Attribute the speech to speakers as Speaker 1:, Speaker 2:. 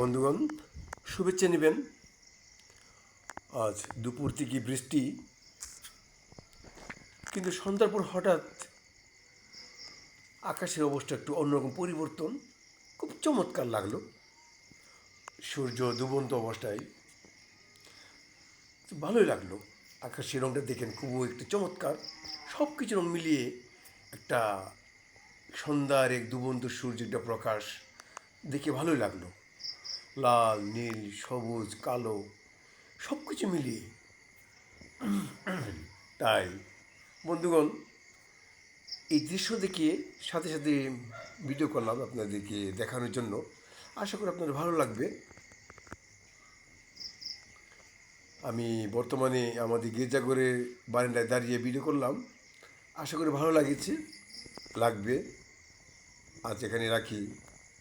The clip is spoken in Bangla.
Speaker 1: বন্ধুগণ, শুভেচ্ছা নেবেন। আজ দুপুর থেকে বৃষ্টি, কিন্তু সন্ধ্যার পর হঠাৎ আকাশের অবস্থা একটু অন্যরকম পরিবর্তন, খুব চমৎকার লাগল। সূর্য দুবন্ত অবস্থায় ভালোই লাগল। আকাশের রঙটা দেখেন খুব একটু চমৎকার। সব কিছু রঙ মিলিয়ে একটা সন্ধ্যার এক দুবন্ত সূর্যের প্রকাশ দেখে ভালোই লাগল। লাল, নীল, সবুজ, কালো সব কিছু মিলিয়ে। তাই, বন্ধুগণ, এই দৃশ্য দেখিয়ে সাথে সাথে ভিডিও করলাম আপনাদেরকে দেখানোর জন্য আশা করি আপনাদের ভালো লাগবে। আমি বর্তমানে আমাদের গির্জাঘরের বারান্দায় দাঁড়িয়ে ভিডিও করলাম। আশা করি ভালো লাগেছে, লাগবে। আজ এখানে রাখি।